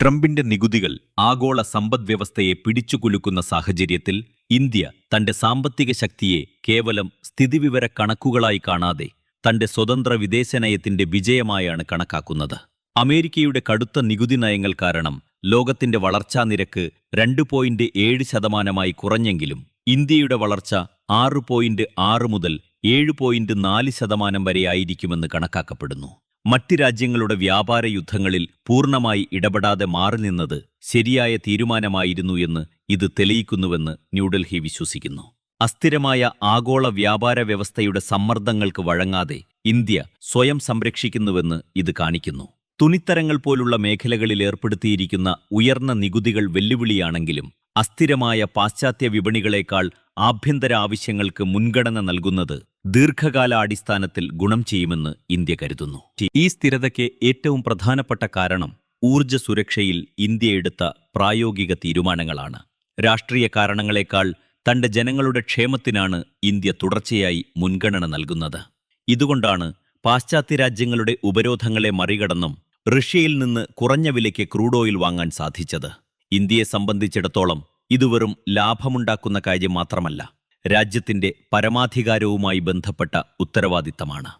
ട്രംപിന്റെ നികുതികൾ ആഗോള സമ്പദ്വ്യവസ്ഥയെ പിടിച്ചുകുലുക്കുന്ന സാഹചര്യത്തിൽ ഇന്ത്യ തന്റെ സാമ്പത്തിക ശക്തിയെ കേവലം സ്ഥിതിവിവര കണക്കുകളായി കാണാതെ തന്റെ സ്വതന്ത്ര വിദേശനയത്തിന്റെ വിജയമായാണ് കണക്കാക്കുന്നത്. അമേരിക്കയുടെ കടുത്ത നികുതി നയങ്ങൾ കാരണം ലോകത്തിന്റെ വളർച്ചാ നിരക്ക് രണ്ട് പോയിന്റ് ഏഴ് ശതമാനമായി കുറഞ്ഞെങ്കിലും ഇന്ത്യയുടെ വളർച്ച ആറ് പോയിന്റ് ആറ് മുതൽ ഏഴ് പോയിന്റ് നാല് ശതമാനം വരെയായിരിക്കുമെന്ന് കണക്കാക്കപ്പെടുന്നു. മറ്റ് രാജ്യങ്ങളുടെ വ്യാപാര യുദ്ധങ്ങളിൽ പൂർണമായി ഇടപെടാതെ മാറി നിന്നത് ശരിയായ തീരുമാനമായിരുന്നു എന്ന് ഇത് തെളിയിക്കുന്നുവെന്ന് ന്യൂഡൽഹി വിശ്വസിക്കുന്നു. അസ്ഥിരമായ ആഗോള വ്യാപാര വ്യവസ്ഥയുടെ സമ്മർദ്ദങ്ങൾക്ക് വഴങ്ങാതെ ഇന്ത്യ സ്വയം സംരക്ഷിക്കുന്നുവെന്ന് ഇത് കാണിക്കുന്നു. തുണിത്തരങ്ങൾ പോലുള്ള മേഖലകളിൽ ഏർപ്പെടുത്തിയിരിക്കുന്ന ഉയർന്ന നികുതികൾ വെല്ലുവിളിയാണെങ്കിലും അസ്ഥിരമായ പാശ്ചാത്യ വിപണികളേക്കാൾ ആഭ്യന്തര ആവശ്യങ്ങൾക്ക് മുൻഗണന നൽകുന്നത് ദീർഘകാല അടിസ്ഥാനത്തിൽ ഗുണം ചെയ്യുമെന്ന് ഇന്ത്യ കരുതുന്നു. ഈ സ്ഥിരതയ്ക്ക് ഏറ്റവും പ്രധാനപ്പെട്ട കാരണം ഊർജ സുരക്ഷയിൽ ഇന്ത്യ എടുത്ത പ്രായോഗിക തീരുമാനങ്ങളാണ്. രാഷ്ട്രീയ കാരണങ്ങളെക്കാൾ തന്റെ ജനങ്ങളുടെ ക്ഷേമത്തിനാണ് ഇന്ത്യ തുടർച്ചയായി മുൻഗണന നൽകുന്നത്. ഇതുകൊണ്ടാണ് പാശ്ചാത്യ രാജ്യങ്ങളുടെ ഉപരോധങ്ങളെ മറികടന്നും റഷ്യയിൽ നിന്ന് കുറഞ്ഞ വിലയ്ക്ക് ക്രൂഡ് ഓയിൽ വാങ്ങാൻ സാധിച്ചത്. ഇന്ത്യയെ സംബന്ധിച്ചിടത്തോളം ഇത് വെറും ലാഭമുണ്ടാക്കുന്ന കാര്യം മാത്രമല്ല രാജ്യത്തിന്റെ പരമാധികാരവുമായി ബന്ധപ്പെട്ട ഉത്തരവാദിത്തമാണ്.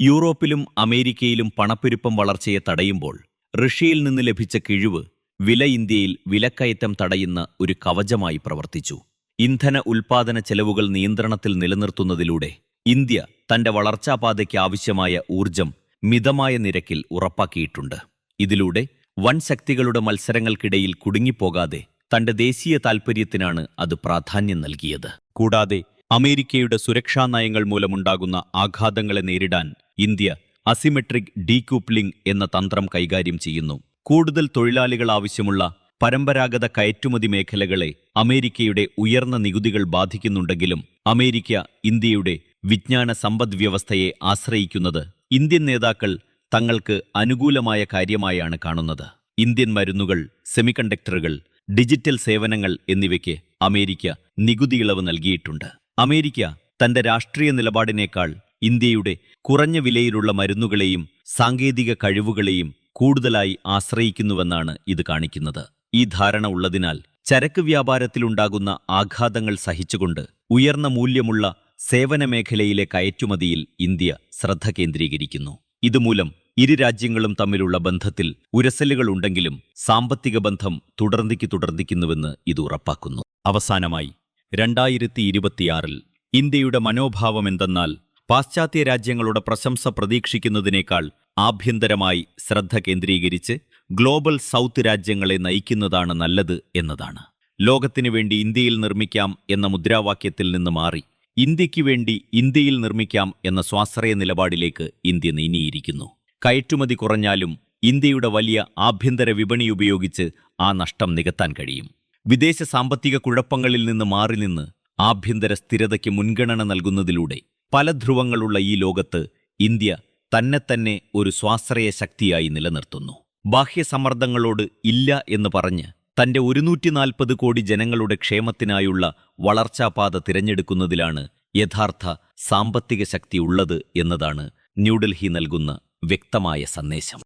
യൂറോപ്പിലും അമേരിക്കയിലും പണപ്പെരുപ്പം വളർച്ചയെ തടയുമ്പോൾ റഷ്യയിൽ നിന്ന് ലഭിച്ച കിഴിവ് വില ഇന്ത്യയിൽ വിലക്കയറ്റം തടയുന്ന ഒരു കവചമായി പ്രവർത്തിച്ചു. ഇന്ധന ഉൽപാദന ചെലവുകൾ നിയന്ത്രണത്തിൽ നിലനിർത്തുന്നതിലൂടെ ഇന്ത്യ തന്റെ വളർച്ചാപാതയ്ക്ക് ആവശ്യമായ ഊർജം മിതമായ നിരക്കിൽ ഉറപ്പാക്കിയിട്ടുണ്ട്. ഇതിലൂടെ വൻ ശക്തികളുടെ മത്സരങ്ങൾക്കിടയിൽ കുടുങ്ങിപ്പോകാതെ തന്റെ ദേശീയ താൽപ്പര്യത്തിനാണ് അത് പ്രാധാന്യം നൽകിയത്. കൂടാതെ അമേരിക്കയുടെ സുരക്ഷാ നയങ്ങൾ മൂലമുണ്ടാകുന്ന ആഘാതങ്ങളെ നേരിടാൻ ഇന്ത്യ അസിമെട്രിക് ഡീകൂപ്ലിംഗ് എന്ന തന്ത്രം കൈകാര്യം ചെയ്യുന്നു. കൂടുതൽ തൊഴിലാളികൾ ആവശ്യമുള്ള പരമ്പരാഗത കയറ്റുമതി മേഖലകളെ അമേരിക്കയുടെ ഉയർന്ന നികുതികൾ ബാധിക്കുന്നുണ്ടെങ്കിലും അമേരിക്ക ഇന്ത്യയുടെ വിജ്ഞാന സമ്പദ് വ്യവസ്ഥയെ ആശ്രയിക്കുന്നത് ഇന്ത്യൻ നേതാക്കൾ തങ്ങൾക്ക് അനുകൂലമായ കാര്യമായാണ് കാണുന്നത്. ഇന്ത്യൻ മരുന്നുകൾ സെമികണ്ടക്ടറുകൾ ഡിജിറ്റൽ സേവനങ്ങൾ എന്നിവയ്ക്ക് അമേരിക്ക നികുതി ഇളവ് നൽകിയിട്ടുണ്ട്. അമേരിക്ക തന്റെ രാഷ്ട്രീയ നിലപാടിനേക്കാൾ ഇന്ത്യയുടെ കുറഞ്ഞ വിലയിലുള്ള മരുന്നുകളെയും സാങ്കേതിക കഴിവുകളെയും കൂടുതലായി ആശ്രയിക്കുന്നുവെന്നാണ് ഇത് കാണിക്കുന്നത്. ഈ ധാരണ ഉള്ളതിനാൽ ചരക്ക് വ്യാപാരത്തിലുണ്ടാകുന്ന ആഘാതങ്ങൾ സഹിച്ചുകൊണ്ട് ഉയർന്ന മൂല്യമുള്ള സേവന മേഖലയിലെ കയറ്റുമതിയിൽ ഇന്ത്യ ശ്രദ്ധ കേന്ദ്രീകരിക്കുന്നു. ഇതുമൂലം ഇരു രാജ്യങ്ങളും തമ്മിലുള്ള ബന്ധത്തിൽ ഉരസലുകളുണ്ടെങ്കിലും സാമ്പത്തിക ബന്ധം തുടർന്നിക്ക് തുടർന്നിക്കുന്നുവെന്ന് ഇത് ഉറപ്പാക്കുന്നു. അവസാനമായി രണ്ടായിരത്തി ഇരുപത്തിയാറിൽ ഇന്ത്യയുടെ മനോഭാവം എന്തെന്നാൽ പാശ്ചാത്യ രാജ്യങ്ങളുടെ പ്രശംസ പ്രതീക്ഷിക്കുന്നതിനേക്കാൾ ആഭ്യന്തരമായി ശ്രദ്ധ കേന്ദ്രീകരിച്ച് ഗ്ലോബൽ സൗത്ത് രാജ്യങ്ങളെ നയിക്കുന്നതാണ് നല്ലത് എന്നതാണ്. ലോകത്തിനു വേണ്ടി ഇന്ത്യയിൽ നിർമ്മിക്കാം എന്ന മുദ്രാവാക്യത്തിൽ നിന്ന് മാറി ഇന്ത്യയ്ക്ക് വേണ്ടി ഇന്ത്യയിൽ നിർമ്മിക്കാം എന്ന സ്വാശ്രയ നിലപാടിലേക്ക് ഇന്ത്യ നീങ്ങിയിരിക്കുന്നു. കയറ്റുമതി കുറഞ്ഞാലും ഇന്ത്യയുടെ വലിയ ആഭ്യന്തര വിപണി ഉപയോഗിച്ച് ആ നഷ്ടം നികത്താൻ കഴിയും. വിദേശ സാമ്പത്തിക കുഴപ്പങ്ങളിൽ നിന്ന് മാറി നിന്ന് ആഭ്യന്തര സ്ഥിരതയ്ക്ക് മുൻഗണന നൽകുന്നതിലൂടെ പല ധ്രുവങ്ങളുള്ള ഈ ലോകത്ത് ഇന്ത്യ തന്നെ തന്നെ ഒരു സ്വാശ്രയ ശക്തിയായി നിലനിർത്തുന്നു. ബാഹ്യ ബാഹ്യസമ്മർദ്ദങ്ങളോട് ഇല്ല എന്ന് പറഞ്ഞ് തന്റെ ഒരുന്നൂറ്റി നാൽപ്പത് കോടി ജനങ്ങളുടെ ക്ഷേമത്തിനായുള്ള വളർച്ചാപാത തിരഞ്ഞെടുക്കുന്നതിലാണ് യഥാർത്ഥ സാമ്പത്തിക ശക്തി ഉള്ളത് എന്നതാണ് ന്യൂഡൽഹി നൽകുന്ന വ്യക്തമായ സന്ദേശം.